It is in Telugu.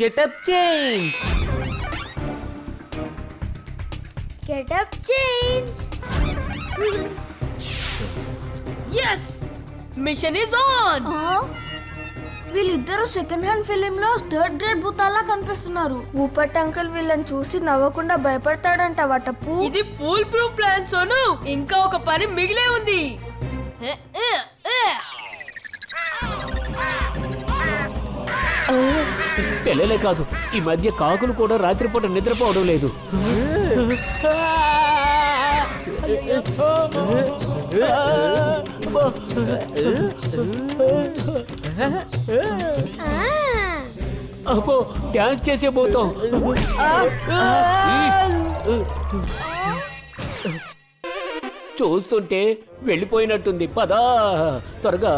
Getup change getup change yes mission is on వీళ్ళిద్దరూ సెకండ్ హ్యాండ్ ఫిలిం లో థర్డ్ గ్రేడ్ భూతాల్లా కనిపిస్తున్నారు. ఊపట్ అంకుల్ వీళ్ళని చూసి నవ్వకుండా భయపడతాడంట వటపు ఇది ఫుల్ ప్రూఫ్ ప్లాన్ సోను. ఇంకా ఒక పని మిగిలే ఉంది. పిల్లలే కాదు ఈ మధ్య కాకులు కూడా రాత్రిపూట నిద్రపోవడం లేదు. అబ్బో డ్యాన్స్ చేసే పోతాం చూస్తుంటే వెళ్ళిపోయినట్టుంది. పదా త్వరగా.